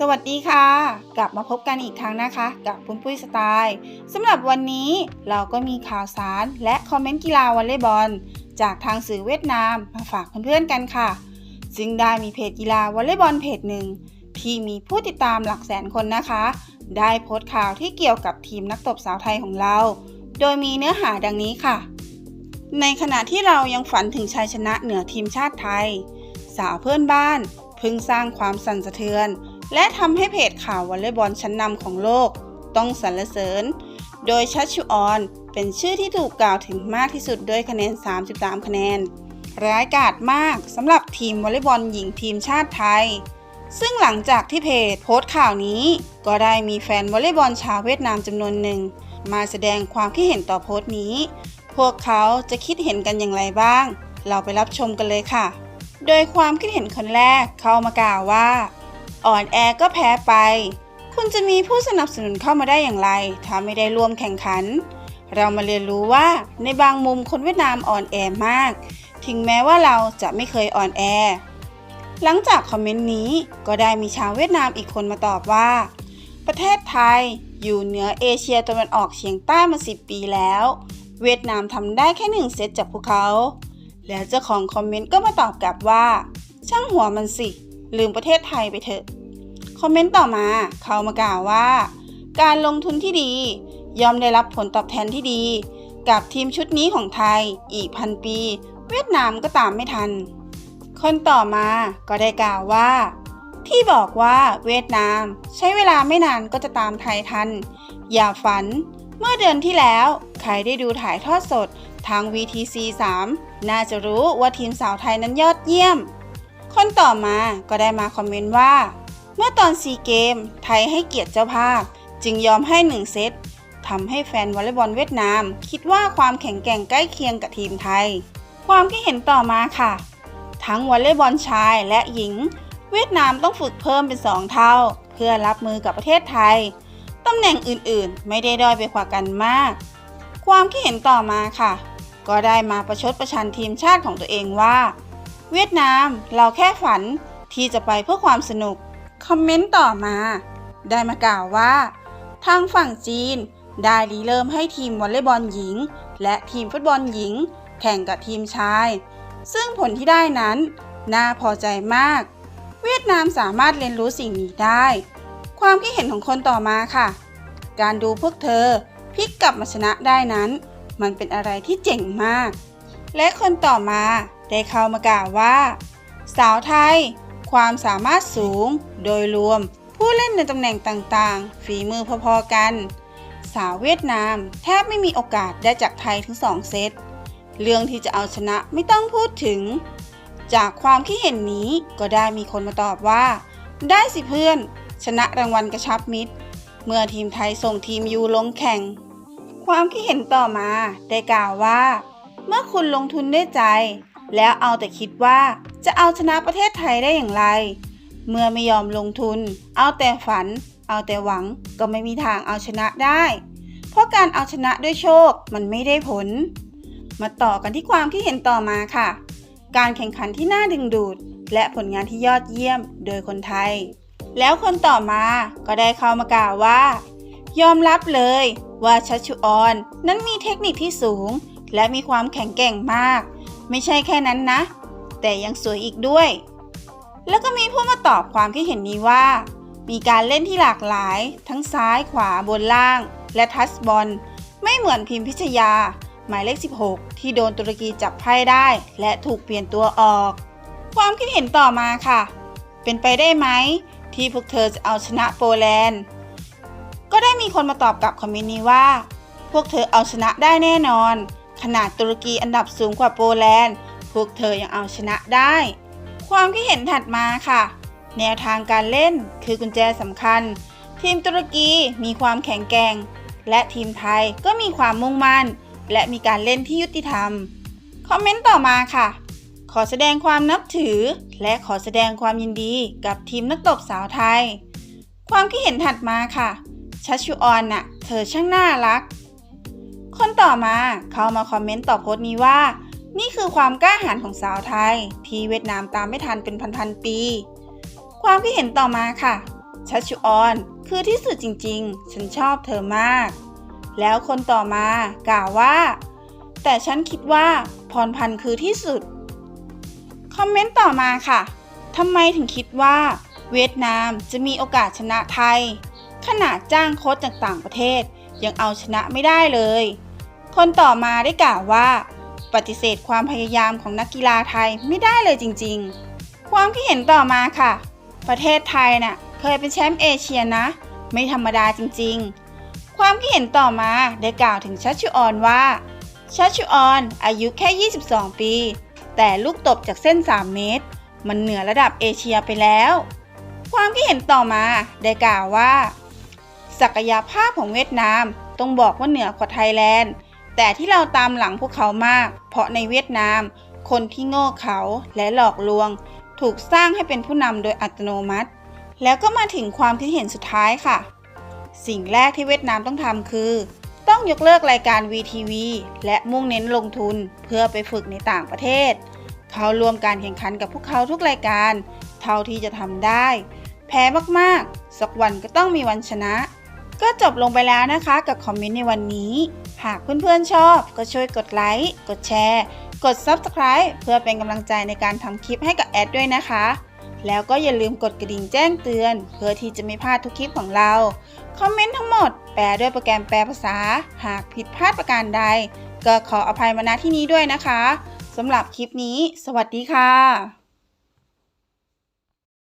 สวัสดีค่ะ กลับมาพบกันอีกครั้งนะคะ กับปุ้นปุ้ยสไตล์สำหรับวันนี้เราก็มีข่าวสารและคอมเมนต์กีฬาวอลเลย์บอล จากทางสื่อเวียดนามมาฝากเพื่อนๆกันค่ะ ซึ่งได้มีเพจกีฬาวอลเลย์บอลเพจหนึ่งที่มีผู้ติดตามหลักแสนคนนะคะ ได้โพสต์ข่าวที่เกี่ยวกับทีมนักตบสาวไทยของเรา โดยมีเนื้อหาดังนี้ค่ะ ในขณะที่เรายังฝันถึงชัยชนะเหนือทีมชาติไทย สาวเพื่อนบ้านเพิ่งสร้างความสั่นสะเทือน และทำให้เพจข่าววอลเลย์บอลชั้นนำของโลก ต้องสรรเสริญ โดยชัชชุออนเป็นชื่อที่ถูกกล่าวถึงมากที่สุดด้วยคะแนน 33 คะแนน ร้ายกาจมากสำหรับทีมวอลเลย์บอลหญิงทีมชาติไทย ซึ่งหลังจากที่เพจโพสต์ข่าวนี้ ก็ได้มีแฟนวอลเลย์บอลชาวเวียดนามจำนวนหนึ่ง มาแสดงความคิดเห็นต่อโพสต์นี้ พวกเขาจะคิดเห็นกันอย่างไรบ้าง เราไปรับชมกันเลยค่ะ โดยความคิดเห็นคนแรกเข้ามากล่าวว่า อ่อนแอก็แพ้ไป คุณจะมีผู้สนับสนุนเข้ามาได้อย่างไร ถ้าไม่ได้ร่วมแข่งขัน เรามาเรียนรู้ว่าในบางมุมคนเวียดนามอ่อนแอมาก ถึงแม้ว่าเราจะไม่เคยอ่อนแอ หลังจากคอมเมนต์นี้ก็ได้มีชาวเวียดนามอีกคนมาตอบว่า ประเทศไทยอยู่เหนือเอเชียตะวันออกเฉียงใต้มา 10 ปีแล้ว เวียดนามทำได้แค่หนึ่งเซตจากพวกเขา แล้วเจ้าของคอมเมนต์ก็มาตอบกลับว่า ช่างหัวมันสิ ลืมประเทศไทยไปเถอะ คอมเมนต์ต่อมา เขามากล่าวว่า การลงทุนที่ดี ย่อมได้รับผลตอบแทนที่ดี กับทีมชุดนี้ของไทยอีกพันปี เวียดนามก็ตามไม่ทัน คนต่อมาก็ได้กล่าวว่า ที่บอกว่าเวียดนาม ใช้เวลาไม่นานก็จะตามไทยทัน อย่าฝัน เมื่อเดือนที่แล้ว ใครได้ดูถ่ายทอดสดทาง VTC 3 น่าจะรู้ว่าทีมสาวไทยนั้นยอดเยี่ยม คนต่อมาก็ได้มาคอมเมนต์ว่า เมื่อตอนซีเกม ไทยให้เกียรติเจ้าภาพ จึงยอมให้หนึ่งเซตทำให้แฟนวอลเลย์บอลเวียดนาม คิดว่าความแข็งแกร่งใกล้เคียงกับทีมไทย ความคิดเห็นต่อมาค่ะ ทั้งวอลเลย์บอลชายและหญิง เวียดนามต้องฝึกเพิ่มเป็น 2 เท่า เพื่อรับมือกับประเทศไทยตำแหน่งอื่นๆ ไม่ได้ด้อยไปกว่ากันมาก ความคิดเห็นต่อมาค่ะ ก็ได้มาประชดประชันทีมชาติของตัวเองว่า เวียดนามเราแค่ฝันที่จะไปเพื่อความสนุก คอมเมนต์ต่อมา ได้มากล่าวว่า ทางฝั่งจีนได้รีเริ่มให้ทีมวอลเลย์บอลหญิง และทีมฟุตบอลหญิง แข่งกับทีมชาย ซึ่งผลที่ได้นั้น น่าพอใจมาก เวียดนามสามารถเรียนรู้สิ่งนี้ได้ ความคิดเห็นของคนต่อมาค่ะ การดูพวกเธอพลิกกลับมาชนะได้นั้น มันเป็นอะไรที่เจ๋งมาก และคนต่อมา ได้เข้ามากล่าวว่า สาวไทย ความสามารถสูง โดยรวม ผู้เล่นในตำแหน่งต่างๆ ฝีมือพอๆกัน สาวเวียดนาม แทบไม่มีโอกาสได้จากไทยถึง2เซต เรื่องที่จะเอาชนะไม่ต้องพูดถึง จากความคิดเห็นนี้ก็ได้มีคนมาตอบว่า ได้สิเพื่อน ชนะรางวัลกระชับมิตร เมื่อทีมไทยส่งทีมยูลงแข่ง ความคิดเห็นต่อมาได้กล่าวว่า เมื่อคุณลงทุนด้วยใจ แล้วเอาแต่คิดว่าจะเอาชนะประเทศไทยได้อย่างไร เมื่อไม่ยอมลงทุน เอาแต่ฝัน เอาแต่หวังก็ไม่มีทางเอาชนะได้ เพราะการเอาชนะด้วยโชคมันไม่ได้ผล มาต่อกันที่ความคิดเห็นต่อมาค่ะ การแข่งขันที่น่าดึงดูด และผลงานที่ยอดเยี่ยมโดยคนไทย แล้วคนต่อมาก็ได้เข้ามากล่าวว่า ยอมรับเลยว่าชัชชุออนนั้นมีเทคนิคที่สูง และมีความแข็งแกร่งมาก ไม่ใช่แค่นั้นนะ แต่ยังสวยอีกด้วย แล้วก็มีผู้มาตอบความคิดเห็นนี้ว่า มีการเล่นที่หลากหลาย ทั้งซ้ายขวาบนล่าง และทัชบอล ไม่เหมือนพิมพิชยา หมายเลข 16 ที่โดนตุรกีจับไพ่ได้ และถูกเปลี่ยนตัวออก ความคิดเห็นต่อมาค่ะ เป็นไปได้ไหมที่พวกเธอจะเอาชนะโปแลนด์ ก็ได้มีคนมาตอบกลับคอมเมนต์นี้ว่า พวกเธอเอาชนะได้แน่นอน ขนาดตุรกีอันดับสูงกว่าโปแลนด์ พวกเธอยังเอาชนะได้ ความคิดเห็นถัดมาค่ะ แนวทางการเล่นคือกุญแจสำคัญ ทีมตุรกีมีความแข็งแกร่ง และทีมไทยก็มีความมุ่งมั่น และมีการเล่นที่ยุติธรรม คอมเมนต์ต่อมาค่ะ ขอแสดงความนับถือ และขอแสดงความยินดีกับทีมนักตบสาวไทย ความคิดเห็นถัดมาค่ะชัชชุออนน่ะ เธอช่างน่ารัก คนต่อมาเขามาคอมเมนต์ต่อโพสต์นี้ว่า นี่คือความกล้าหาญของสาวไทย ที่เวียดนามตามไม่ทันเป็นพันๆปี ความคิดเห็นต่อมาค่ะ ชัชชุออน คือที่สุดจริงๆ ฉันชอบเธอมาก แล้วคนต่อมากล่าวว่า แต่ฉันคิดว่าพรพันธ์คือที่สุด คอมเมนต์ต่อมาค่ะทำไมถึงคิดว่า เวียดนามจะมีโอกาสชนะไทย ขนาดจ้างโค้ชจากต่างประเทศ ยังเอาชนะไม่ได้เลย คนต่อมาได้กล่าวว่า ปฏิเสธความพยายามของนักกีฬาไทยไม่ได้เลยจริงๆ ความคิดเห็นต่อมาค่ะ ประเทศไทยน่ะเคยเป็นแชมป์เอเชียนะ ไม่ธรรมดาจริงๆ ความคิดเห็นต่อมาได้กล่าวถึงชัชชุออนว่าชัชชุออนอายุแค่ 22 ปี แต่ลูกตบจากเส้น 3 เมตร มันเหนือระดับเอเชียไปแล้ว ความคิดเห็นต่อมาได้กล่าวว่า ศักยภาพของเวียดนาม ต้องบอกว่าเหนือกว่าไทยแลนด์ แต่ที่เราตามหลังพวกเขามาก เพราะในเวียดนาม คนที่โง่เขาและหลอกลวง ถูกสร้างให้เป็นผู้นำโดยอัตโนมัติ แล้วก็มาถึงความคิดเห็นสุดท้ายค่ะ สิ่งแรกที่เวียดนามต้องทำคือ ต้องยกเลิกรายการ VTV และมุ่งเน้นลงทุนเพื่อไปฝึกในต่างประเทศ เขารวมการแข่งขันกับพวกเขาทุกรายการ เท่าที่จะทำได้ แพ้มากๆ สักวันก็ต้องมีวันชนะ ก็จบลงไปแล้วนะคะกับคอมเมนต์ในวันนี้ หากเพื่อนๆชอบก็ช่วยกดไลค์ กดแชร์ กด Subscribe เพื่อเป็นกำลังใจในการทำคลิปให้กับแอดด้วยนะคะ แล้วก็อย่าลืมกดกระดิ่งแจ้งเตือน เพื่อที่จะไม่พลาดทุกคลิปของเรา คอมเมนต์ทั้งหมด แปลด้วยโปรแกรมแปลภาษา หากผิดพลาดประการใด ก็ขออภัยมาณที่นี้ด้วยนะคะสำหรับคลิปนี้ สวัสดีค่ะ